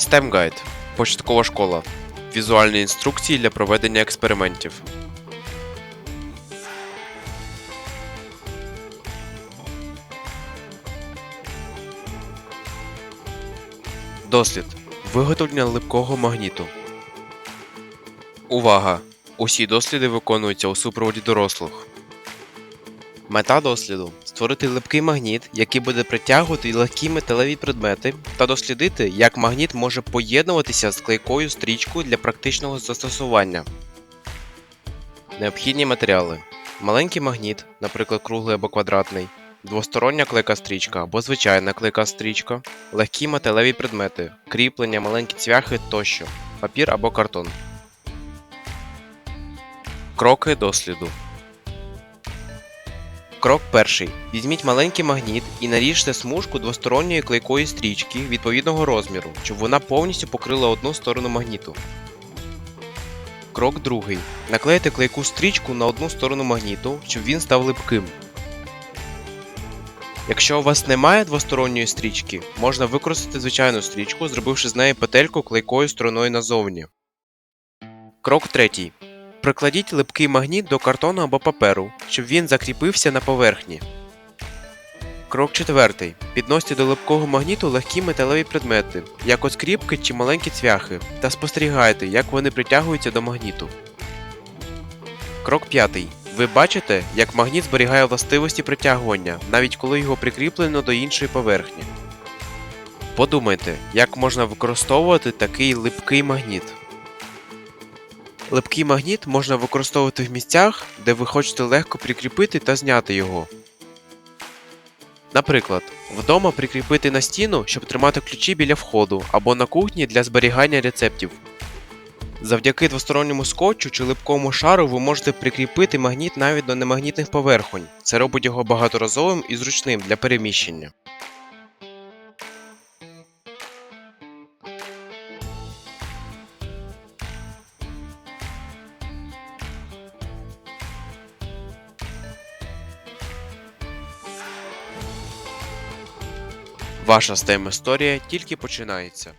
STEM Guide – початкова школа. Візуальні інструкції для проведення експериментів. Дослід. Виготовлення липкого магніту. Увага! Усі досліди виконуються у супроводі дорослих. Мета досліду створити липкий магніт, який буде притягувати легкі металеві предмети, та дослідити, як магніт може поєднуватися з клейкою стрічкою для практичного застосування. Необхідні матеріали: маленький магніт, наприклад, круглий або квадратний, двостороння клейка стрічка або звичайна клейка стрічка, легкі металеві предмети, кріплення, маленькі цвяхи тощо, папір або картон. Кроки досліду. Крок перший. Візьміть маленький магніт і наріжте смужку двосторонньої клейкої стрічки відповідного розміру, щоб вона повністю покрила одну сторону магніту. Крок другий. Наклейте клейку стрічку на одну сторону магніту, щоб він став липким. Якщо у вас немає двосторонньої стрічки, можна використати звичайну стрічку, зробивши з неї петельку клейкою стороною назовні. Крок третій. Прикладіть липкий магніт до картону або паперу, щоб він закріпився на поверхні. Крок четвертий. Підносьте до липкого магніту легкі металеві предмети, як от скріпки чи маленькі цвяхи, та спостерігайте, як вони притягуються до магніту. Крок п'ятий. Ви бачите, як магніт зберігає властивості притягування, навіть коли його прикріплено до іншої поверхні. Подумайте, як можна використовувати такий липкий магніт. Липкий магніт можна використовувати в місцях, де ви хочете легко прикріпити та зняти його. Наприклад, вдома прикріпити на стіну, щоб тримати ключі біля входу, або на кухні для зберігання рецептів. Завдяки двосторонньому скотчу чи липкому шару ви можете прикріпити магніт навіть до немагнітних поверхонь. Це робить його багаторазовим і зручним для переміщення. Ваша STEM історія тільки починається.